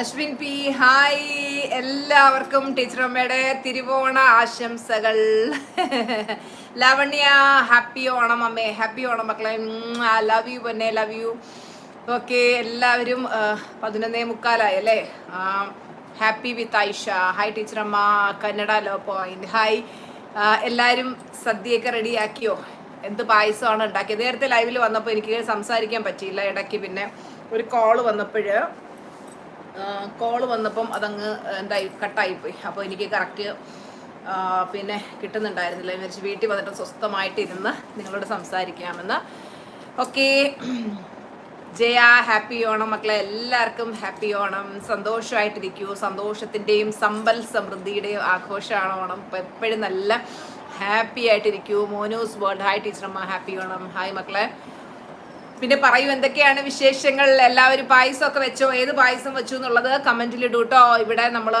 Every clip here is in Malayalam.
Ashwin P hi. എല്ലാവർക്കും ടീച്ചർ അമ്മയുടെ തിരുവോണ ആശംസകൾ. ലവണ്യ ഹാപ്പി ഓണം അമ്മേ. ഹാപ്പി ഓണം മക്കളെ. ലവ് യു പൊന്നെ ലവ് യു ഓക്കെ എല്ലാവരും പതിനൊന്നേ മുക്കാലായി അല്ലേ? Happy with Aisha hi teacher അമ്മ. Kannada law point hi. എല്ലാവരും സദ്യയൊക്കെ റെഡിയാക്കിയോ എന്ത് പായസമാണ് ഉണ്ടാക്കിയത്? നേരത്തെ ലൈവിൽ വന്നപ്പോൾ എനിക്ക് സംസാരിക്കാൻ പറ്റിയില്ല. ഇടയ്ക്ക് പിന്നെ ഒരു കോൾ വന്നപ്പോൾ കോൾ വന്നപ്പം അതങ്ങ് എന്തായി കട്ടായിപ്പോയി. അപ്പോൾ എനിക്ക് കറക്റ്റ് പിന്നെ കിട്ടുന്നുണ്ടായിരുന്നില്ല. വെച്ച് വീട്ടിൽ വന്നിട്ട് സ്വസ്ഥമായിട്ട് ഇരുന്ന് നിങ്ങളോട് സംസാരിക്കാമെന്ന്. ഓക്കെ. ജയ ഹാപ്പി ഓണം. മക്കളെ എല്ലാവർക്കും ഹാപ്പി ഓണം. സന്തോഷമായിട്ടിരിക്കൂ. സന്തോഷത്തിന്റെയും സമ്പൽ സമൃദ്ധിയുടെയും ആഘോഷമാണ് ഓണം. അപ്പോൾ എപ്പോഴും നല്ല ഹാപ്പി ആയിട്ടിരിക്കൂ. മോനൂസ് വേൾഡ് ഹായ് ടീച്ചറമ്മ. ഹാപ്പി ഓണം. ഹായ് മക്കളെ. പിന്നെ പറയൂ എന്തൊക്കെയാണ് വിശേഷങ്ങൾ? എല്ലാവരും പായസം ഒക്കെ വെച്ചോ? ഏത് പായസം വെച്ചു എന്നുള്ളത് കമന്റിൽ ഇടൂ കേട്ടോ ഇവിടെ നമ്മൾ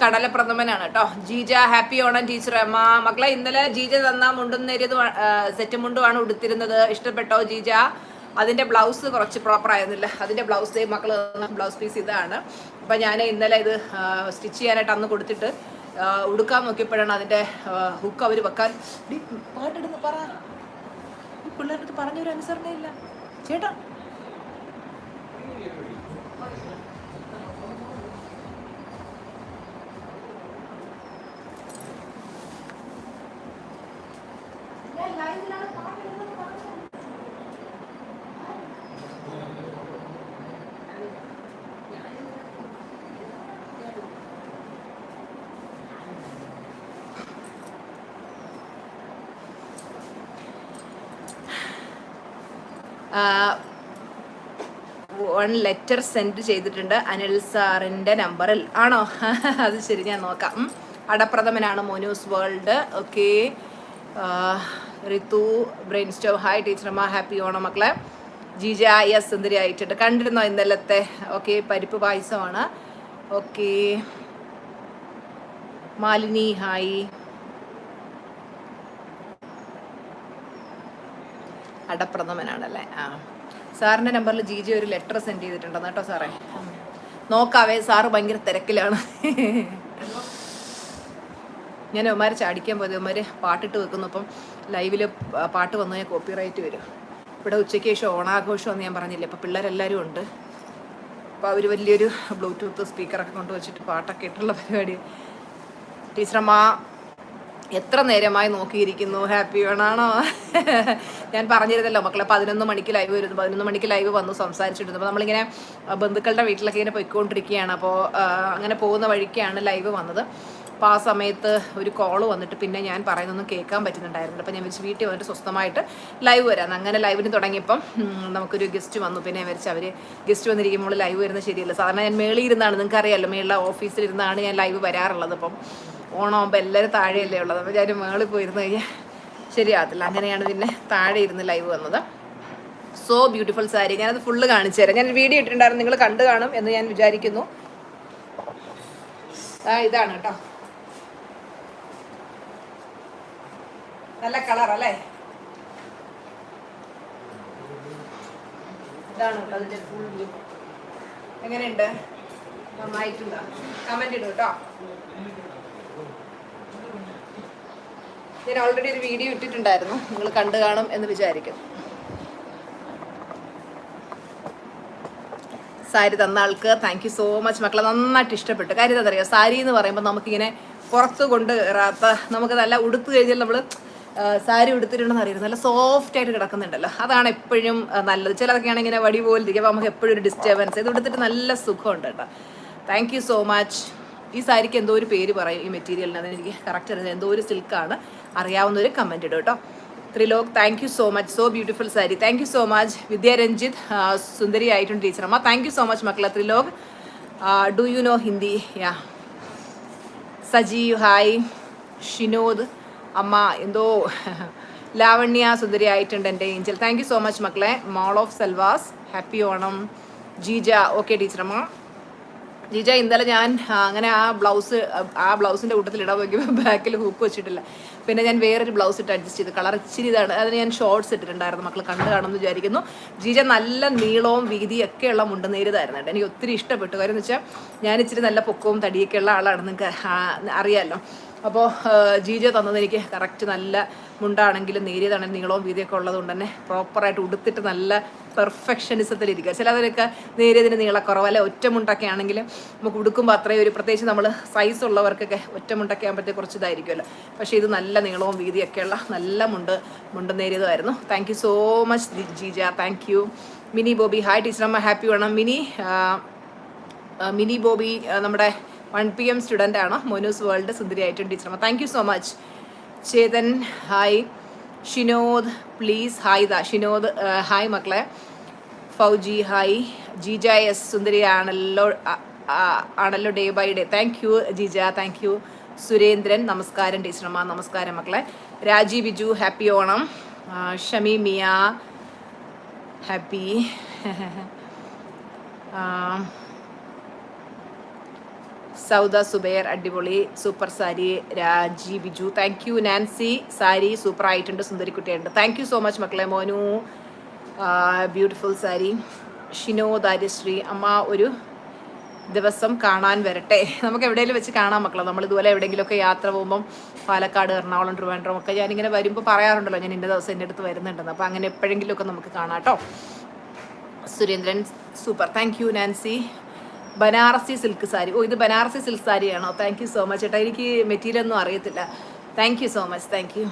കടല കടലപ്രഥമനാണ് കേട്ടോ. ജീജ ഹാപ്പി ഓണം ടീച്ചർ മക്കളെ ഇന്നലെ ജീജ തന്ന മുണ്ടും നേരിയത് സെറ്റ് മുണ്ടുമാണ് ഉടുത്തിരുന്നത്. ഇഷ്ടപ്പെട്ടോ ജീജ? അതിന്റെ ബ്ലൗസ് കുറച്ച് പ്രോപ്പർ ആയിരുന്നില്ല. അതിന്റെ ബ്ലൗസ് മക്കൾ ബ്ലൗസ് പീസ് ഇതാണ്. അപ്പൊ ഞാൻ ഇന്നലെ ഇത് സ്റ്റിച്ച് ചെയ്യാനായിട്ട് അന്ന് കൊടുത്തിട്ട് ഉടുക്കാൻ നോക്കിയപ്പോഴാണ് അതിന്റെ ഹുക്ക് അവർ വെക്കാൻ. പാട്ടെടുന്ന് പറ. ഈ പിള്ളേരുടെ പറഞ്ഞൊരു അനുസരണയില്ല. ചേട്ടാ. വൺ ലെറ്റർ സെൻഡ് ചെയ്തിട്ടുണ്ട് അനിൽ സാറിന്റെ നമ്പറിൽ ആണോ? അത് ശരി ഞാൻ നോക്കാം. അടപ്രഥമനാണ് Monus world. Okay. Ritu brain stove hi ടീച്ചറമ്മ happy Onam മക്കളെ. ജിജ ഐ എസ് സുന്ദരി ആയിട്ടുണ്ട്. കണ്ടിരുന്നോ ഇന്നലത്തെ? ഓക്കെ പരിപ്പ് പായസമാണ്. ഓക്കെ. മാലിനി ഹായ് അടപ്രഥമനാണല്ലേ ആ. സാറിന്റെ നമ്പറിൽ ജി ജി ഒരു ലെറ്റർ സെൻഡ് ചെയ്തിട്ടുണ്ടെന്ന് കേട്ടോ സാറേ. നോക്കാവേ സാറ് ഭയങ്കര തിരക്കിലാണ്. ഞാൻ ഉമാരെ ചാടിക്കാൻ പോയത് ഉമാര് പാട്ടിട്ട് വെക്കുന്നു. അപ്പം ലൈവിൽ പാട്ട് വന്നു കഴിഞ്ഞാൽ കോപ്പി റൈറ്റ് വരും. ഇവിടെ ഉച്ചയ്ക്ക് ശേഷം ഓണാഘോഷമെന്ന് ഞാൻ പറഞ്ഞില്ലേ അപ്പോൾ പിള്ളേരെല്ലാവരും ഉണ്ട്. അപ്പോൾ അവർ വലിയൊരു ബ്ലൂടൂത്ത് സ്പീക്കറൊക്കെ കൊണ്ടുവച്ചിട്ട് പാട്ടൊക്കെ ഇട്ടുള്ള പരിപാടി. ടീച്ചറമ്മ എത്ര നേരമായി നോക്കിയിരിക്കുന്നു? ഹാപ്പി വേണാണോ? ഞാൻ പറഞ്ഞിരുന്നല്ലോ മക്കളെ പതിനൊന്ന് മണിക്ക് ലൈവ് വരുന്നു. പതിനൊന്ന് മണിക്ക് ലൈവ് വന്നു സംസാരിച്ചിരുന്നു. അപ്പോൾ നമ്മളിങ്ങനെ ബന്ധുക്കളുടെ വീട്ടിലൊക്കെ ഇങ്ങനെ പോയിക്കൊണ്ടിരിക്കുകയാണ്. അപ്പോൾ അങ്ങനെ പോകുന്ന വഴിക്കാണ് ലൈവ് വന്നത്. അപ്പോൾ ആ സമയത്ത് ഒരു കോൾ വന്നിട്ട് പിന്നെ ഞാൻ പറയുന്നൊന്നും കേൾക്കാൻ പറ്റുന്നുണ്ടായിരുന്നില്ല. അപ്പോൾ ഞാൻ വെച്ച് വീട്ടിൽ വന്നിട്ട് സ്വസ്ഥമായിട്ട് ലൈവ് വരാം. അങ്ങനെ ലൈവിന് തുടങ്ങിയപ്പം നമുക്കൊരു ഗസ്റ്റ് വന്നു. പിന്നെ ഞാൻ വിചാരിച്ചു അവർ ഗസ്റ്റ് വന്നിരിക്കുമ്പോൾ ലൈവ് വരുന്നത് ശരിയല്ല. സാധാരണ ഞാൻ മേളിൽ ഇരുന്നാണ്. നിങ്ങൾക്ക് അറിയാമല്ലോ മേളിലെ ഓഫീസിൽ ഇരുന്നാണ് ഞാൻ ലൈവ് വരാറുള്ളത്. അപ്പം ഓണമാകുമ്പോൾ എല്ലാവരും താഴെയല്ലേ ഉള്ളത്. അപ്പോൾ ഞാൻ മേളിൽ പോയിരുന്നു. കഴിഞ്ഞാൽ ശരിയാകത്തില്ല അങ്ങനെയാണ് പിന്നെ താഴെ ഇരുന്ന് ലൈവ് വന്നത്. സോ ബ്യൂട്ടിഫുൾ സാരി ഞാനത് ഫുള്ള് കാണിച്ചു തരാം. ഞാൻ വീഡിയോ ഇട്ടിട്ടുണ്ടായിരുന്നു. നിങ്ങൾ കണ്ടു കാണും എന്ന് ഞാൻ വിചാരിക്കുന്നു. ആ ഇതാണ് കേട്ടോ നല്ല കളർ അല്ലേ? ഇതാണ് ഫുൾ എങ്ങനെയുണ്ട്? നന്നായിട്ടുണ്ടോ? കമന്റ് ഇടും കേട്ടോ ഞാൻ ഓൾറെഡി ഒരു വീഡിയോ ഇട്ടിട്ടുണ്ടായിരുന്നു. നിങ്ങൾ കണ്ടു കാണും എന്ന് വിചാരിക്കുന്നു. സാരി തന്ന ആൾക്ക് താങ്ക് യു സോ മച്ച് മക്കളെ നന്നായിട്ട് ഇഷ്ടപ്പെട്ടു. കാര്യം എന്താ സാരി എന്ന് പറയുമ്പോൾ നമുക്കിങ്ങനെ പുറത്ത് കൊണ്ട് കയറാത്ത നമുക്ക് നല്ല ഉടുത്ത് കഴിഞ്ഞാൽ നമ്മൾ സാരി ഉടുത്തിട്ടുണ്ടെന്ന് അറിയുന്നത് നല്ല സോഫ്റ്റ് ആയിട്ട് കിടക്കുന്നുണ്ടല്ലോ. അതാണ് എപ്പോഴും നല്ലത്. ചിലതൊക്കെയാണ് ഇങ്ങനെ വടി പോലെ അപ്പോൾ നമുക്ക് എപ്പോഴും ഒരു ഡിസ്റ്റർബൻസ് ഇത് ഉടുത്തിട്ട് നല്ല സുഖമുണ്ട് കേട്ടോ. താങ്ക് യു സോ മച്ച് ഈ സാരിക്ക് എന്തോ ഒരു പേര് പറയും ഈ മെറ്റീരിയലിന് അത് എനിക്ക് കറക്റ്റ് അറിയാം എന്തോ ഒരു സിൽക്കാണ് അറിയാവുന്ന ഒരു കമന്റ് ഇടും കേട്ടോ Trilok thank you so much so beautiful sari. Thank you so much Vidyaranjith സുന്ദരി ആയിട്ടുണ്ട് ടീച്ചർ. അമ്മ താങ്ക് യു സോ മച്ച് മക്കളെ. Trilok do you know Hindi yeah Sajeev hi Shinod അമ്മ എന്തോ ലാവണ്യ സുന്ദരി ആയിട്ടുണ്ട് എന്റെ angel thank you so much മക്കളെ. മോൾ of Selvas happy Onam. Jija okay ടീച്ചറമ്മ Jija ഇന്നലെ ഞാൻ അങ്ങനെ ആ ബ്ലൗസ് ആ ബ്ലൗസിന്റെ കൂട്ടത്തിൽ ഇടാൻ നോക്കിയപ്പോൾ ബാക്കിൽ ഹൂക്ക് വെച്ചിട്ടില്ല. പിന്നെ ഞാൻ വേറൊരു ബ്ലൗസ് ഇട്ട് അഡ്ജസ്റ്റ് ചെയ്ത്. കളർ ഇച്ചിരി ഇതാണ്. അതിന് ഞാൻ ഷോർട്സ് ഇട്ടിട്ടുണ്ടായിരുന്നു. മക്കൾ കണ്ടു കാണുമെന്ന് വിചാരിക്കുന്നു. ജിജ നല്ല നീളവും വീതിയും ഉള്ള മുണ്ട് നേരിതായിരുന്നു കേട്ടോ എനിക്ക് ഒത്തിരി ഇഷ്ടപ്പെട്ടു. കാര്യം എന്ന് വെച്ചാൽ ഞാൻ ഇച്ചിരി നല്ല പൊക്കവും തടിയൊക്കെ ഉള്ള ആളാണ് നിങ്ങൾക്ക് അറിയാമല്ലോ അപ്പോൾ ജിജ തന്നത് എനിക്ക് കറക്റ്റ് നല്ല മുണ്ടാണെങ്കിലും നേരിയതാണെങ്കിലും നീളവും വീതിയൊക്കെ ഉള്ളതുകൊണ്ട് തന്നെ പ്രോപ്പറായിട്ട് ഉടുത്തിട്ട് നല്ല പെർഫെക്ഷനിസത്തിലിരിക്കുക ചിലവരൊക്കെ നേരിയതിന് നീളക്കുറവ് അല്ലെ ഒറ്റമുണ്ടൊക്കെ ആണെങ്കിൽ നമുക്ക് ഉടുക്കുമ്പോൾ അത്രയും ഒരു പ്രത്യേകിച്ച് നമ്മൾ സൈസ് ഉള്ളവർക്കൊക്കെ ഒറ്റമുണ്ടൊക്കെ ആകുമ്പോഴത്തേക്ക് കുറച്ച് ഇതായിരിക്കുമല്ലോ. പക്ഷേ ഇത് നല്ല നീളവും വീതിയൊക്കെയുള്ള നല്ല മുണ്ട് മുണ്ട് നേരിയതായിരുന്നു thank so much Jeeja. Thank Mini Bobby. Hi ടീച്ചറമ്മ happy വേണം. മിനി മിനി ബോബി നമ്മുടെ വൺ പി എം സ്റ്റുഡന്റ് ആണ്. മോനൂസ് വേൾഡ് സുന്ദരിയായിട്ടും ടീച്ചറമ്മ thank you so much Chetan hi. Shinod please hi ദാ. ഷിനോദ് ഹായ് മക്കളെ. ഫൗജി ഹായ്. ജീജ എസ് സുന്ദരിയാണല്ലോ ആണല്ലോ ആണല്ലോ day by day thank you Jija. Thank you Surendran. നമസ്കാരം ടീച്ചർമ്മ നമസ്കാരം മക്കളെ. രാജി ബിജു ഹാപ്പി ഓണം. ഷമി മിയ ഹാപ്പി. സൗദ സുബേർ അടിപൊളി super sari Raji Biju. Thank you Nancy. Sari super ആയിട്ടുണ്ട് സുന്ദരിക്കുട്ടിയുണ്ട് താങ്ക് യു സോ മച്ച് മക്കളെ മോനു. ബ്യൂട്ടിഫുൾ സാരി. ഷിനോ ദാര്യശ്രീ അമ്മ ഒരു ദിവസം കാണാൻ വരട്ടെ. നമുക്ക് എവിടെയെങ്കിലും വെച്ച് കാണാം മക്കളെ. നമ്മൾ ഇതുപോലെ എവിടെയെങ്കിലുമൊക്കെ യാത്ര പോകുമ്പം പാലക്കാട് എറണാകുളം ട്രിവാൻഡ്രം ഒക്കെ ഞാനിങ്ങനെ വരുമ്പോൾ പറയാറുണ്ടല്ലോ ഞാൻ ഇന്ന ദിവസം എന്റെ അടുത്ത് വരുന്നുണ്ടെന്ന്. അപ്പോൾ അങ്ങനെ എപ്പോഴെങ്കിലുമൊക്കെ നമുക്ക് കാണാം കേട്ടോ. Surendran super thank you Nancy. Banarasi silk sari. ഓ ഇത് ബനാറസി സിൽക്ക് സാരിയാണോ? താങ്ക് യു സോ മച്ച് ചേട്ടാ എനിക്ക് മെറ്റീരിയൽ ഒന്നും അറിയത്തില്ല. Thank you so much thank you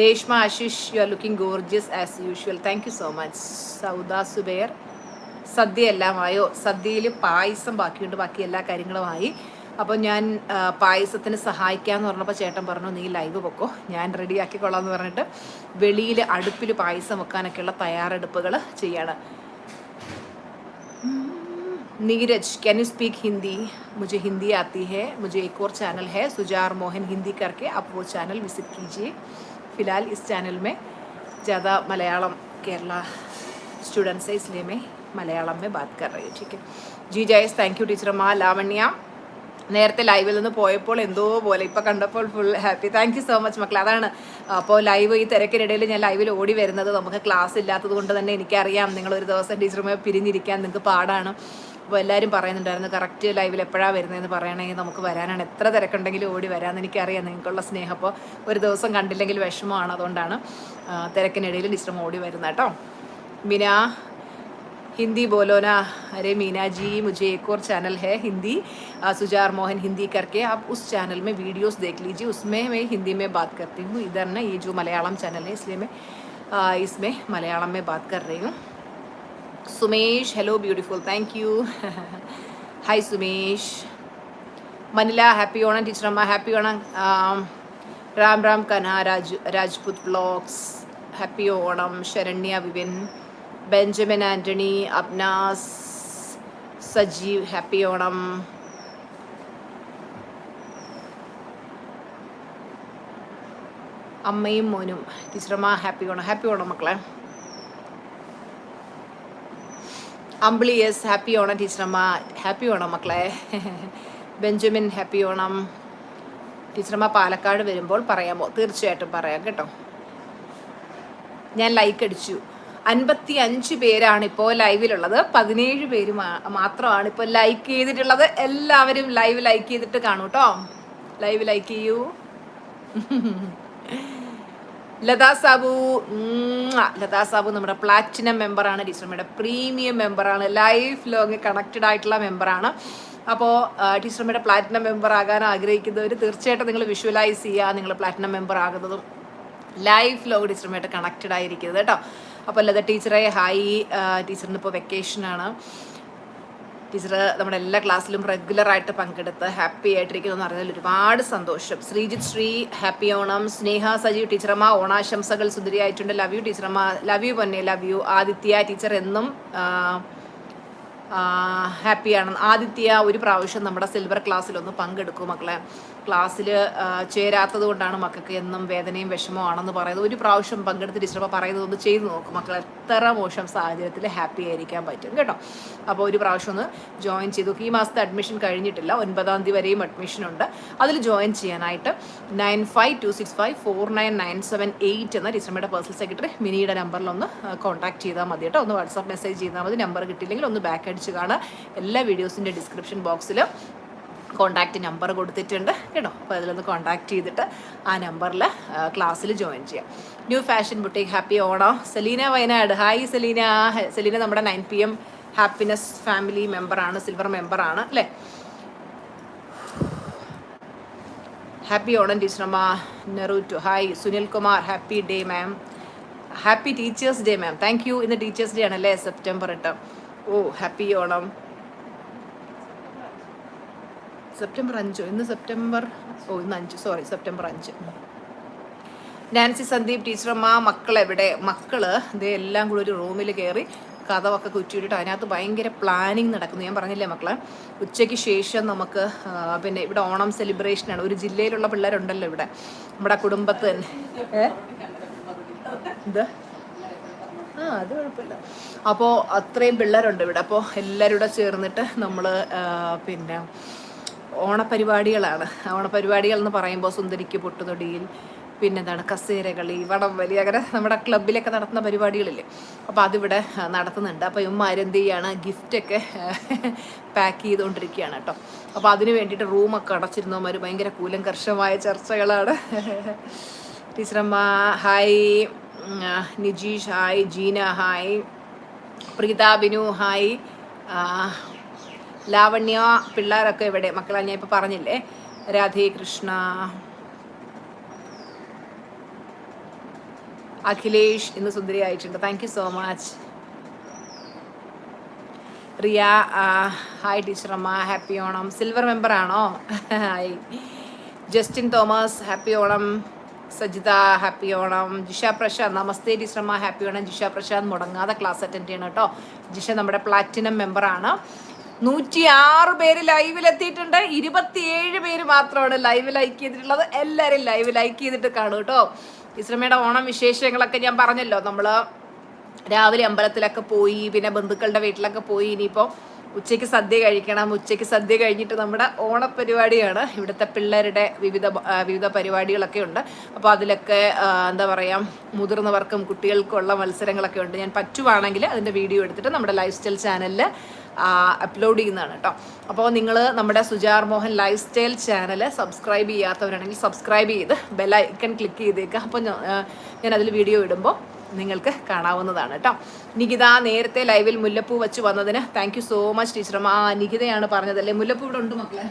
Reshma Ashish you are looking gorgeous as usual thank you so much Sauda Zubair. സദ്യ എല്ലാമായോ സദ്യയിൽ പായസം ബാക്കിയുണ്ട്. ബാക്കി എല്ലാ കാര്യങ്ങളുമായി അപ്പോൾ ഞാൻ പായസത്തിന് സഹായിക്കാമെന്ന് പറഞ്ഞപ്പോൾ ചേട്ടൻ പറഞ്ഞു നീ ലൈവ് പൊക്കോ. ഞാൻ റെഡി ആക്കിക്കൊള്ളാം എന്ന് പറഞ്ഞിട്ട് വെളിയിൽ അടുപ്പിൽ പായസം വെക്കാനൊക്കെയുള്ള തയ്യാറെടുപ്പുകൾ ചെയ്യാണ്. Neeraj can you speak Hindi മുജെ ഹിന്ദി ആത്തി ഹേ മുജെ എക് ഓർ ചാനൽ ഹേ. സുജാർ മോഹൻ ഹിന്ദി കർക്കെ അപ്പോൾ ചാനൽ വിസിറ്റ് കീജിയെ ഫിലാൽ ഇസ് ചാനൽ മേ ജാത മലയാളം കേരള സ്റ്റുഡൻസ് ഇസ്ലേ മേ മലയാളം മേ ബാത് കർ റേ ടീക്ക് ജി ജയസ് താങ്ക് യു ടീച്ചർ മാ ലാവണ്യ നേരത്തെ ലൈവിൽ നിന്ന് പോയപ്പോൾ എന്തോ പോലെ. ഇപ്പം കണ്ടപ്പോൾ full happy thank you so much മക്കളെ. അതാണ് അപ്പോൾ ലൈവ് ഈ തിരക്കിനിടയിൽ ഞാൻ ലൈവിൽ ഓടി വരുന്നത്. നമുക്ക് ക്ലാസ് ഇല്ലാത്തത് കൊണ്ട് തന്നെ എനിക്കറിയാം. നിങ്ങൾ ഒരു ദിവസം ടീച്ചറുമായി പിരിഞ്ഞിരിക്കാൻ നിങ്ങൾക്ക് പാടാണ്. അപ്പോൾ എല്ലാവരും പറയുന്നുണ്ടായിരുന്നു കറക്റ്റ് ലൈവിൽ എപ്പോഴാണ് വരുന്നതെന്ന് പറയണമെങ്കിൽ നമുക്ക് വരാനാണ്. എത്ര തിരക്കുണ്ടെങ്കിലും ഓടി വരാമെന്ന് എനിക്കറിയാം നിങ്ങൾക്കുള്ള സ്നേഹം. അപ്പോൾ ഒരു ദിവസം കണ്ടില്ലെങ്കിൽ വിഷമമാണ്. അതുകൊണ്ടാണ് തിരക്കിനിടയിൽ ടീച്ചറും ഓടി വരുന്നത് കേട്ടോ. ബിന हिंदी बोलो ना। अरे मीना जी, मुझे एक और चैनल है हिंदी। सुजार मोहन हिंदी करके। आप उस चैनल में वीडियोस देख लीजिए। उसमें मैं हिंदी में बात करती हूँ। इधर ना ये जो मलयालम चैनल है, इसलिए मैं इसमें मलयालम में बात कर रही हूँ। Sumesh hello beautiful thank you hi Sumesh. Manila happy Onam teacher अम्मा happy Onam Ram Ram Kanha, Raj, Rajput blogs. Happy Onam Saranya, Vipin. Benjamin Antony Abnas Sajeev happy Onam. അമ്മയും മോനും. ടീച്ചറമ്മ ഹാപ്പി ഓണം. ഹാപ്പി ഓണം മക്കളെ. അമ്പിളി എസ് ഹാപ്പി ഓണം ടീച്ചറമ്മ. ഹാപ്പി ഓണം മക്കളെ. Benjamin happy Onam. ടീച്ചറമ്മ പാലക്കാട് വരുമ്പോൾ പറയാമോ? തീർച്ചയായിട്ടും പറയാം കേട്ടോ. ഞാൻ ലൈക്ക് അടിച്ചു. അൻപത്തി അഞ്ച് പേരാണ് ഇപ്പോൾ ലൈവിലുള്ളത്. പതിനേഴ് പേര് മാത്രമാണ് ഇപ്പോൾ ലൈക്ക് ചെയ്തിട്ടുള്ളത്. എല്ലാവരും ലൈവ് ലൈക്ക് ചെയ്തിട്ട് കാണൂ കേട്ടോ ലൈവ് ലൈക്ക് ചെയ്യൂ. ലതാ സാബു ലതാ സാബു നമ്മുടെ പ്ലാറ്റിനം മെമ്പറാണ് ടീച്ചർമ്മയുടെ പ്രീമിയം മെമ്പറാണ് ലൈഫ് ലോങ് കണക്റ്റഡ് ആയിട്ടുള്ള മെമ്പറാണ്. അപ്പോൾ ടീച്ചർമ്മയുടെ പ്ലാറ്റിനം മെമ്പർ ആകാൻ ആഗ്രഹിക്കുന്നവർ തീർച്ചയായിട്ടും നിങ്ങൾ വിഷ്വലൈസ് ചെയ്യുക നിങ്ങൾ പ്ലാറ്റിനം മെമ്പർ ആകുന്നതും ലൈഫ് ലോങ് ടീച്ചർമ്മയായിട്ട് കണക്റ്റഡ് ആയിരിക്കുന്നത് കേട്ടോ അപ്പോൾ ലത ടീച്ചറെ ഹായ് ടീച്ചറിന് ഇപ്പോൾ വെക്കേഷനാണ് ടീച്ചർ നമ്മുടെ എല്ലാ ക്ലാസ്സിലും റെഗുലറായിട്ട് പങ്കെടുത്ത് ഹാപ്പി ആയിട്ടിരിക്കുന്നു എന്ന് പറഞ്ഞാൽ ഒരുപാട് സന്തോഷം. ശ്രീജിത്ത് ശ്രീ ഹാപ്പി ഓണം. സ്നേഹ സജീവ് ടീച്ചറമ്മ ഓണാശംസകൾ സുന്ദരിയായിട്ടുണ്ട്. ലവ് യു ടീച്ചറമ്മ. ലവ് യു പൊന്നെ ലവ് യു ആദിത്യ ടീച്ചർ എന്നും ഹാപ്പിയാണ് ആദിത്യ ഒരു പ്രാവശ്യം നമ്മുടെ സിൽവർ ക്ലാസ്സിലൊന്ന് പങ്കെടുക്കും മക്കളെ. ക്ലാസ്സിൽ ചേരാത്തത് കൊണ്ടാണ് മക്കൾക്ക് എന്നും വേദനയും വിഷമവും ആണെന്ന് പറയുന്നത്. ഒരു പ്രാവശ്യം പങ്കെടുത്ത് ടീച്ചർ പറയുന്നത് ഒന്ന് ചെയ്ത് നോക്കും. മക്കൾ എത്ര മോശം സാഹചര്യത്തിൽ ഹാപ്പി ആയിരിക്കാൻ പറ്റും കേട്ടോ. അപ്പോൾ ഒരു പ്രാവശ്യം ഒന്ന് ജോയിൻ ചെയ്ത് നോക്കും. ഈ മാസത്തെ അഡ്മിഷൻ കഴിഞ്ഞിട്ടില്ല. ഒൻപതാം തീയതി വരെയും അഡ്മിഷൻ ഉണ്ട്. അതിൽ ജോയിൻ ചെയ്യാനായിട്ട് nine five two six five four nine nine seven eight എന്ന ടീച്ചർമ്മയുടെ പേഴ്സണൽ സെക്രട്ടറി മിനിയുടെ നമ്പറിലൊന്ന് കോൺടാക്ട് ചെയ്താൽ മതി കേട്ടോ. ഒന്ന് വാട്സാപ്പ് മെസ്സേജ് ചെയ്താൽ മതി. നമ്പർ കിട്ടിയില്ലെങ്കിൽ ഒന്ന് ബാക്ക് അടിച്ച് കാണുക. എല്ലാ വീഡിയോസിന്റെ ഡിസ്ക്രിപ്ഷൻ ബോക്സിൽ കോൺടാക്റ്റ് നമ്പർ കൊടുത്തിട്ടുണ്ട്. കേട്ടോ? അപ്പോൾ അതിലൊന്ന് കോൺടാക്ട് ചെയ്തിട്ട് ആ നമ്പറിൽ ക്ലാസ്സിൽ ജോയിൻ ചെയ്യാം. New fashion boutique happy ഓണോ? Selina Wayanad. Hi Selina. Selina നമ്മുടെ nine P M happiness family മെമ്പറാണ് സിൽവർ മെമ്പറാണ് അല്ലേ? ഹാപ്പി ഓണം ടീച്ചറമ്മ നെറൂറ്റു. Hi Sunil Kumar. Happy day ma'am happy teachers day ma'am thank you ഇന്ന് ടീച്ചേഴ്സ് ഡേ ആണല്ലേ സെപ്റ്റംബർ എട്ട്. ഓ ഹാപ്പി ഓണം. സെപ്റ്റംബർ അഞ്ചോ? ഇന്ന് സെപ്റ്റംബർ ഓ ഇന്ന് അഞ്ച്. സോറി സെപ്റ്റംബർ അഞ്ച്. നാൻസി സന്ദീപ് ടീച്ചറമ്മ മക്കൾ എവിടെ? മക്കൾ ഇതെല്ലാം എല്ലാം കൂടി ഒരു റൂമിൽ കയറി കഥമൊക്കെ കുറ്റിയിട്ടിട്ട് അതിനകത്ത് ഭയങ്കര പ്ലാനിങ് നടക്കുന്നു. ഞാൻ പറഞ്ഞില്ലേ മക്കളെ? ഉച്ചയ്ക്ക് ശേഷം നമുക്ക് പിന്നെ ഇവിടെ ഓണം സെലിബ്രേഷനാണ് ഒരു ജില്ലയിലുള്ള പിള്ളേരുണ്ടല്ലോ ഇവിടെ. നമ്മുടെ കുടുംബത്ത് തന്നെ. ഇത്? ആ അത് കുഴപ്പമില്ല. അപ്പോൾ അത്രയും പിള്ളേരുണ്ട് ഇവിടെ. അപ്പോൾ എല്ലാവരും കൂടെ ചേർന്നിട്ട് നമ്മൾ പിന്നെ ഓണപരിപാടികളാണ്. ഓണപരിപാടികൾ എന്ന് പറയുമ്പോൾ സുന്ദരിക്ക് പൊട്ടുതൊടിയിൽ പിന്നെന്താണ് കസേരകളി വടം വലി അങ്ങനെ നമ്മുടെ ക്ലബിലൊക്കെ നടത്തുന്ന പരിപാടികളില്ലേ. അപ്പോൾ അതിവിടെ നടത്തുന്നുണ്ട്. അപ്പോൾ ഇമ്മാരെന്ത് ചെയ്യാണ് ഗിഫ്റ്റൊക്കെ പാക്ക് ചെയ്തുകൊണ്ടിരിക്കുകയാണ് കേട്ടോ. അപ്പോൾ അതിന് വേണ്ടിയിട്ട് റൂമൊക്കെ അടച്ചിരുന്നവന്മാർ ഭയങ്കര കൂലങ്കർഷമായ ചർച്ചകളാണ്. ടീച്ചറമ്മ hi Nijeesh hi Jeena hi Preethabinu hi Lavanya പിള്ളേരൊക്കെ ഇവിടെ മക്കളാ ഞാൻ ഇപ്പോൾ പറഞ്ഞില്ലേ? രാധേ കൃഷ്ണ അഖിലേഷ് ഇന്ന് സുന്ദരി ആയിട്ടുണ്ട്. Thank you so much Riya hi ടീച്ചറമ്മ happy Onam. Silver member ആണോ? Hi Justin Thomas happy Onam. Sajitha happy Onam. Jisha Prashanth നമസ്തേ ടീച്ചറമ്മ ഹാപ്പി ഓണം. ജിഷ പ്രശാന്ത് മുടങ്ങാതെ ക്ലാസ് അറ്റൻഡ് ചെയ്യണം കേട്ടോ. ജിഷ നമ്മുടെ പ്ലാറ്റിനം മെമ്പറാണ് നൂറ്റി ആറ് പേര് ലൈവിൽ എത്തിയിട്ടുണ്ട് ഇരുപത്തിയേഴ് പേര് മാത്രമാണ് ലൈവ് ലൈക്ക് ചെയ്തിട്ടുള്ളത്. എല്ലാവരും ലൈവ് ലൈക്ക് ചെയ്തിട്ട് കാണും കേട്ടോ. ഇസ്ലമയുടെ ഓണം വിശേഷങ്ങളൊക്കെ ഞാൻ പറഞ്ഞല്ലോ. നമ്മൾ രാവിലെ അമ്പലത്തിലൊക്കെ പോയി പിന്നെ ബന്ധുക്കളുടെ വീട്ടിലൊക്കെ പോയി ഇനിയിപ്പോൾ ഉച്ചയ്ക്ക് സദ്യ കഴിക്കണം. ഉച്ചയ്ക്ക് സദ്യ കഴിഞ്ഞിട്ട് നമ്മുടെ ഓണപ്പരിപാടിയാണ്. ഇവിടുത്തെ പിള്ളേരുടെ വിവിധ വിവിധ പരിപാടികളൊക്കെ ഉണ്ട്. അപ്പോൾ അതിലൊക്കെ എന്താ പറയുക മുതിർന്നവർക്കും കുട്ടികൾക്കും ഉള്ള മത്സരങ്ങളൊക്കെ ഉണ്ട്. ഞാൻ പറ്റുവാണെങ്കിൽ അതിന്റെ വീഡിയോ എടുത്തിട്ട് നമ്മുടെ ലൈഫ് സ്റ്റൈൽ ചാനലിൽ അപ്ലോഡ് ചെയ്യുന്നതാണ് കേട്ടോ അപ്പോൾ നിങ്ങൾ നമ്മുടെ Sujar Mohan life style channel subscribe ചെയ്യാത്തവരാണെങ്കിൽ സബ്സ്ക്രൈബ് ചെയ്ത് ബെല്ലൈക്കൺ ക്ലിക്ക് ചെയ്തേക്കുക അപ്പോൾ ഞാൻ അതിൽ വീഡിയോ ഇടുമ്പോൾ നിങ്ങൾക്ക് കാണാവുന്നതാണ് കേട്ടോ നികിത നേരത്തെ ലൈവിൽ മുല്ലപ്പൂ വെച്ച് വന്നതിന് താങ്ക് സോ മച്ച് ടീച്ചറമ്മ ആ നികിതയാണ് പറഞ്ഞതല്ലേ? മുല്ലപ്പൂ ഇവിടെ ഉണ്ട് മക്കളെ.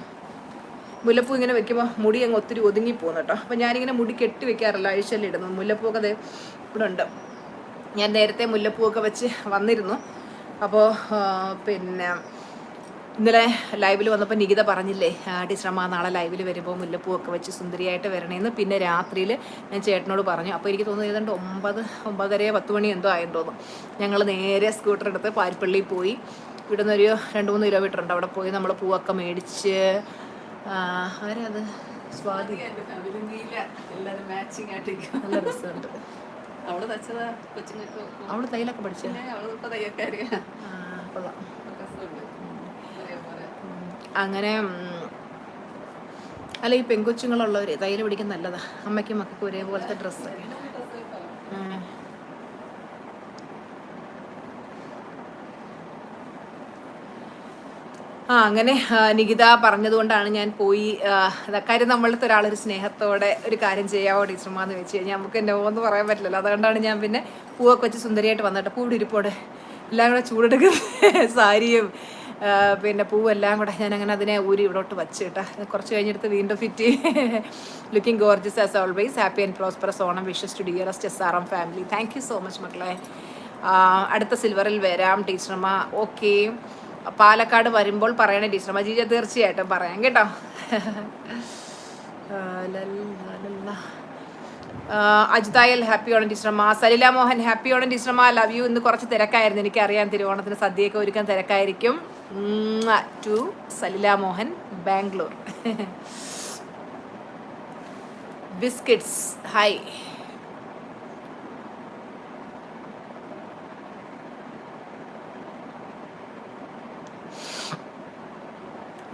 മുല്ലപ്പൂ ഇങ്ങനെ വെക്കുമ്പോൾ മുടി അങ്ങ് ഒത്തിരി ഒതുങ്ങി പോകുന്നു കേട്ടോ അപ്പം ഞാനിങ്ങനെ മുടി കെട്ടി വെക്കാറില്ല അഴിച്ചല്ലേ ഇടുന്നു. മുല്ലപ്പൂ ഒക്കെ ഇവിടെ ഉണ്ട്. ഞാൻ നേരത്തെ മുല്ലപ്പൂ ഒക്കെ വെച്ച് വന്നിരുന്നു. അപ്പോൾ പിന്നെ ഇന്നലെ ലൈവിൽ വന്നപ്പോൾ നികിത പറഞ്ഞില്ലേ ടീച്ചർ ടീച്ചറമ്മ നാളെ ലൈവിൽ വരുമ്പോൾ മുല്ലപ്പൂ ഒക്കെ വെച്ച് സുന്ദരിയായിട്ട് വരണേന്ന്. പിന്നെ രാത്രിയിൽ ഞാൻ ചേട്ടനോട് പറഞ്ഞു. അപ്പോൾ എനിക്ക് തോന്നുന്നു ഏതാണ്ട് ഒമ്പത് ഒമ്പതര പത്ത് മണി എന്തോ ആയെന്ന് തോന്നുന്നു. ഞങ്ങൾ നേരെ സ്കൂട്ടർ എടുത്ത് പാരിപ്പള്ളിയിൽ പോയി. ഇവിടെ നിന്നൊരു രണ്ട് മൂന്ന് കിലോമീറ്റർ ഉണ്ട്. അവിടെ പോയി നമ്മൾ പൂവൊക്കെ മേടിച്ച് ആരാ അത്? സ്വാതി. ആയിട്ട് നല്ല രസമുണ്ട്. അവൾ തച്ചതാ കൊച്ചുങ്ങൾക്ക് അവൾ തയ്യലൊക്കെ പഠിച്ച? പിന്നെ അവൾ ഇപ്പൊ തയ്യക്കാരിയാ കൊള്ളാം. രസമുണ്ട് ഒരേപോലെ ഉം. അങ്ങനെ അല്ല ഈ പെൺകൊച്ചുങ്ങളുള്ളവര് തയ്യൽ പിടിക്കാൻ നല്ലതാ. അമ്മയ്ക്കും മക്കൾക്കും ഒരേപോലത്തെ ഡ്രസ്സൊക്കെ. ആ അങ്ങനെ നികിത പറഞ്ഞതുകൊണ്ടാണ് ഞാൻ പോയി കാര്യം നമ്മളത്തെ ഒരാളൊരു സ്നേഹത്തോടെ ഒരു കാര്യം ചെയ്യാവോ ടീച്ചർമാന്ന് വെച്ച് കഴിഞ്ഞാൽ നമുക്ക് നോ എന്ന് പറയാൻ പറ്റില്ലല്ലോ. അതുകൊണ്ടാണ് ഞാൻ പിന്നെ പൂവൊക്കെ വെച്ച് സുന്ദരിയായിട്ട് വന്നിട്ട് പൂവിടെ ഇരിപ്പോടെ എല്ലാം കൂടെ ചൂടെടുക്കുന്ന സാരിയും പിന്നെ പൂവെല്ലാം കൂടെ ഞാൻ അങ്ങനെ അതിനെ ഊരി ഇവിടോട്ട് വച്ച് കേട്ടാ. കുറച്ച് കഴിഞ്ഞെടുത്ത് വീണ്ടും fit looking gorgeous as always happy and prosperous Onam wishes to dearest S R M family thank you so much മക്കളെ. അടുത്ത സിൽവറിൽ വരാം ടീച്ചർമാ ഓക്കെ പാലക്കാട് വരുമ്പോൾ പറയണേ ടീച്ചർ മജീജ തീർച്ചയായിട്ടും പറയാം കേട്ടോ. അജിതായൽ ഹാപ്പി ഓണം ടീച്ചർമ്മ സലില മോഹൻ ഹാപ്പി ഓണം ടീച്ചർമ്മ ലവ് യു ഇന്ന് കുറച്ച് തിരക്കായിരുന്നു. എനിക്കറിയാം തിരുവോണത്തിന് സദ്യയൊക്കെ ഒരുക്കാൻ തിരക്കായിരിക്കും. To Salila Mohan Bangalore. Biscuits hi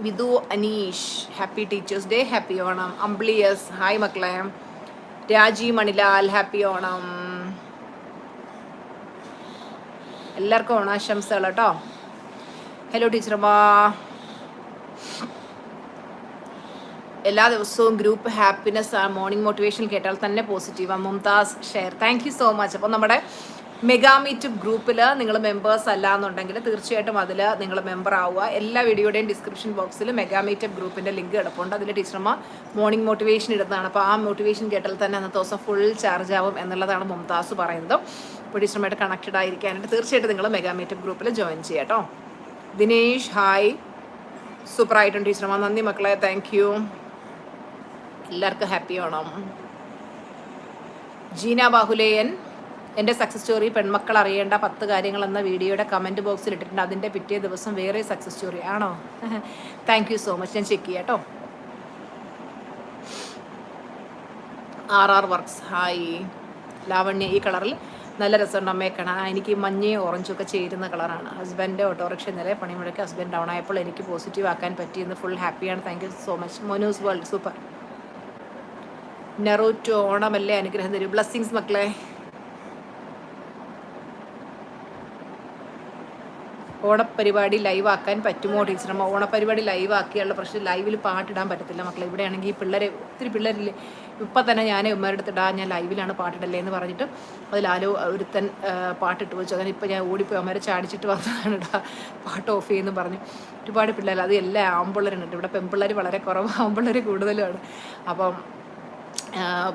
Vidhu Aneesh happy teachers day happy Onam. അംബ്ലിയസ് hi മക്കളെ. രാജി മണിലാൽ ഹാപ്പി ഓണം. എല്ലാവർക്കും ഓണാശംസകൾ കേട്ടോ. ഹലോ ടീച്ചർമാ എല്ലാ ദിവസവും ഗ്രൂപ്പ് ഹാപ്പിനെസ് മോർണിംഗ് മോട്ടിവേഷൻ കേട്ടാൽ തന്നെ positive Mumtaz share thank you so much അപ്പം നമ്മുടെ മെഗാ മീറ്റ് ഗ്രൂപ്പിൽ നിങ്ങൾ മെമ്പേഴ്സ് അല്ല എന്നുണ്ടെങ്കിൽ തീർച്ചയായിട്ടും അതിൽ നിങ്ങൾ മെമ്പർ ആവുക. എല്ലാ വീഡിയോയുടെയും ഡിസ്ക്രിപ്ഷൻ ബോക്സിൽ മെഗാ മീറ്റ് ഗ്രൂപ്പിന്റെ ലിങ്ക് കിടപ്പുണ്ട്. അതിൽ ടീച്ചർമാർ മോർണിംഗ് മോട്ടിവേഷൻ ഇടുന്നതാണ്. അപ്പോൾ ആ മോട്ടിവേഷൻ കേട്ടാൽ തന്നെ അന്നത്തെ ദിവസം ഫുൾ ചാർജ് ആവും എന്നുള്ളതാണ് മുംതാസ് പറയുന്നത്. അപ്പോൾ ടീച്ചറുമായിട്ട് കണക്റ്റഡ് ആയിരിക്കാനായിട്ട് തീർച്ചയായിട്ടും നിങ്ങൾ മെഗാ മീറ്റ് ഗ്രൂപ്പിൽ ജോയിൻ ചെയ്യാം കേട്ടോ. ദിനേഷ് ഹായ് സൂപ്പറായിട്ടുണ്ട് ടീച്ചർമാർ. നന്ദി മക്കളെ. താങ്ക് യു എല്ലാവർക്കും ഹാപ്പി ഓണം ജീന ബാഹുലേയൻ. എന്റെ സക്സസ് സ്റ്റോറി പെൺമക്കൾ അറിയേണ്ട പത്ത് കാര്യങ്ങൾ എന്ന വീഡിയോയുടെ കമന്റ് ബോക്സിൽ ഇട്ടിട്ടുണ്ട്. അതിന്റെ പിറ്റേ ദിവസം വേറെ സക്സസ് സ്റ്റോറി ആണോ? താങ്ക് സോ മച്ച് ഞാൻ ചെക്ക് ചെയ്യാം കേട്ടോ. R R works hi Lavanya ഈ കളറിൽ നല്ല രസമുണ്ട്. അമ്മയെ കാണാൻ. എനിക്ക് മഞ്ഞയും ഓറഞ്ചും ഒക്കെ ചേരുന്ന കളറാണ് ഹസ്ബൻഡ് ഓട്ടോറിക്ഷ ഇന്നലെ പണിമുടക്കി ഹസ്ബൻഡ് ഡൗൺ ആയപ്പോൾ എനിക്ക് പോസിറ്റീവ് ആക്കാൻ പറ്റിയെന്ന് ഫുൾ ഹാപ്പിയാണ് thank you so much Monus world super നെറൂറ്റു ഓണമല്ലേ അനുഗ്രഹം തരൂ. ബ്ലസ്സിങ്സ് മക്കളെ. ഓണപ്പരിപാടി ലൈവാക്കാൻ പറ്റുമോ ടീച്ചറമ്മ ഓണപ്പരിപാടി ലൈവാക്കിയുള്ള പ്രശ്നം ലൈവിൽ പാട്ടിടാൻ പറ്റത്തില്ല മക്കളെ. ഇവിടെയാണെങ്കിൽ ഈ പിള്ളേരെ ഒത്തിരി പിള്ളേരില്ലേ? ഇപ്പം തന്നെ ഞാൻ ഉമ്മയുടെ ഞാൻ ലൈവിലാണ് പാട്ടിടല്ലേ എന്ന് പറഞ്ഞിട്ട് അതിൽ ആലോ ഒരുത്തൻ പാട്ടിട്ട് വെച്ചു അങ്ങനെ ഇപ്പം ഞാൻ ഓടിപ്പോയി അമ്മരെ ചാടിച്ചിട്ട് വന്നതാണ് ഇടാ പാട്ട് ഓഫ് ചെയ്യുന്നു പറഞ്ഞു. ഒരുപാട് പിള്ളേർ അത് എല്ലാ ആമ്പിള്ളേരുണ്ട്. ഇവിടെ പെൺപിള്ളേർ വളരെ കുറവ് ആമ്പിള്ളേർ കൂടുതലുമാണ്. അപ്പം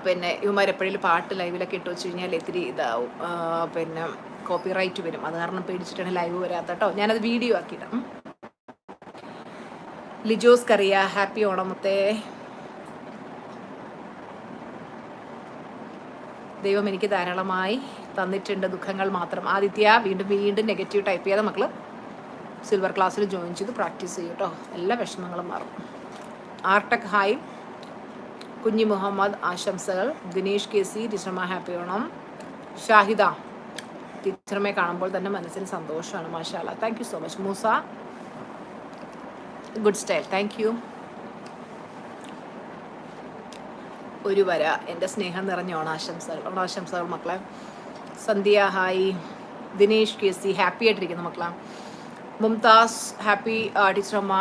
പിന്നെ ഇവന്മാരെപ്പോഴും പാട്ട് ലൈവിലൊക്കെ ഇട്ട് വെച്ച് കഴിഞ്ഞാൽ ഇത്തിരി ഇതാവും. പിന്നെ കോപ്പി റൈറ്റ് വരും. അത് കാരണം പേടിച്ചിട്ടാണ് ലൈവ് വരാത്ത കേട്ടോ. ഞാനത് വീഡിയോ ആക്കിയിടാം. ലിജോസ് കറിയ ഹാപ്പി ഓണമത്തെ ദൈവം എനിക്ക് ധാരാളമായി തന്നിട്ടുണ്ട് ദുഃഖങ്ങൾ മാത്രം. ആദിത്യ വീണ്ടും വീണ്ടും നെഗറ്റീവ് ടൈപ്പ് ചെയ്യാതെ മക്കൾ സിൽവർ ക്ലാസ്സിൽ ജോയിൻ ചെയ്ത് പ്രാക്ടീസ് ചെയ്യും കേട്ടോ എല്ലാ വിഷമങ്ങളും മാറും. ആർടെക് ഹായ്. കുഞ്ഞി മുഹമ്മദ് ആശംസകൾ. ദിനേഷ് കെ സി ടീച്ചർമ ഹാപ്പി ഓണം. ഷാഹിദ ടീച്ചർമയെ കാണുമ്പോൾ തന്നെ മനസ്സിന് സന്തോഷമാണ് മാഷാല thank you so much Moosa good style thank you ഒരു വര എന്റെ സ്നേഹം നിറഞ്ഞ ഓണാശംസകൾ ഓണാശംസകൾ മക്കളെ. Sandhya hi Dinesh K C happy ആയിട്ടിരിക്കുന്നു മക്കളെ. Mumtaz happy ടീച്ചറമ്മ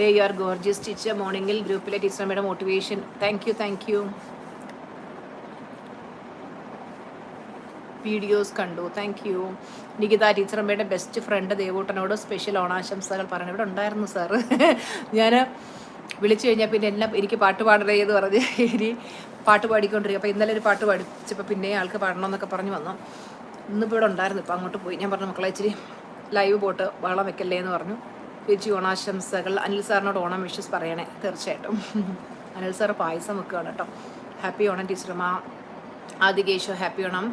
day you are gorgeous teacher മോർണിംഗിൽ ഗ്രൂപ്പിലെ ടീച്ചറമ്മയുടെ motivation thank you thank you videos കണ്ടു. താങ്ക് യു നികിത ടീച്ചറമ്മയുടെ ബെസ്റ്റ് ഫ്രണ്ട് ദേവൂട്ടനോട് സ്പെഷ്യൽ ഓണാശംസകൾ പറഞ്ഞു. ഇവിടെ ഉണ്ടായിരുന്നു സാറ് ഞാൻ വിളിച്ചു കഴിഞ്ഞാൽ പിന്നെ എല്ലാം എനിക്ക് പാട്ട് പാടണേ എന്ന് പറഞ്ഞ് ഇനി പാട്ട് പാടിക്കൊണ്ടിരിക്കും. അപ്പോൾ ഇന്നലെ ഒരു പാട്ട് പഠിച്ചപ്പോൾ പിന്നെ ആൾക്ക് പാടണമെന്നൊക്കെ പറഞ്ഞു വന്നു. ഇന്നിപ്പോൾ ഇവിടെ ഉണ്ടായിരുന്നു. ഇപ്പോൾ അങ്ങോട്ട് പോയി. ഞാൻ പറഞ്ഞു മക്കളെ ഇച്ചിരി ലൈവ് പോട്ട് വളം വെക്കല്ലേ എന്ന് പറഞ്ഞു. ചേച്ചി ഓണാശംസകൾ അനിൽ സാറിനോട് ഓണം വിഷസ് പറയണേ തീർച്ചയായിട്ടും. അനിൽ സാർ പായസം വെക്കുകയാണ് കേട്ടോ. ഹാപ്പി ഓണം ടീച്ചർമാ ആദികേശോ ഹാപ്പി ഓണം.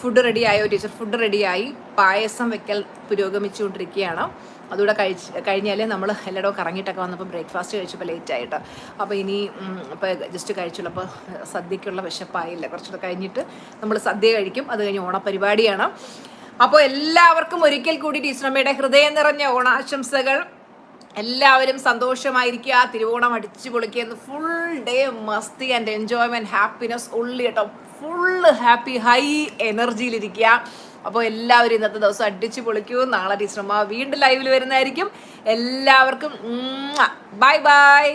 ഫുഡ് റെഡിയായോ ടീച്ചർ? ഫുഡ് റെഡിയായി. പായസം വെക്കൽ പുരോഗമിച്ചുകൊണ്ടിരിക്കുകയാണ്. അതുകൂടെ കഴിച്ച് കഴിഞ്ഞാൽ നമ്മൾ എല്ലായിടവും കറങ്ങിയിട്ടൊക്കെ വന്നപ്പോൾ ബ്രേക്ക്ഫാസ്റ്റ് കഴിച്ചപ്പോൾ ലേറ്റ് ആയിട്ട് അപ്പോൾ ഇനി ഇപ്പോൾ ജസ്റ്റ് കഴിച്ചുള്ളൂ. അപ്പോൾ സദ്യക്കുള്ള വിശപ്പായില്ല. കുറച്ചുകൂടെ കഴിഞ്ഞിട്ട് നമ്മൾ സദ്യ കഴിക്കും. അത് കഴിഞ്ഞ് ഓണപരിപാടിയാണ്. അപ്പോൾ എല്ലാവർക്കും ഒരിക്കൽ കൂടി ടീച്ചറമ്മയുടെ ഹൃദയം നിറഞ്ഞ ഓണാശംസകൾ. എല്ലാവരും സന്തോഷമായിരിക്കുക. തിരുവോണം അടിച്ചു പൊളിക്കുക. ഫുൾ ഡേ മസ്തി ആൻഡ് എൻജോയ്മെന്റ് ഹാപ്പിനെസ് ഉള്ളി കേട്ടോ. ഫുള്ള് ഹാപ്പി ഹൈ എനർജിയിലിരിക്കുക. അപ്പോൾ എല്ലാവരും ഇന്നത്തെ ദിവസം അടിച്ചു പൊളിക്കൂ. നാളെ ടീച്ചർമ്മ വീണ്ടും ലൈവിൽ വരുന്നതായിരിക്കും. എല്ലാവർക്കും ബൈ ബൈ.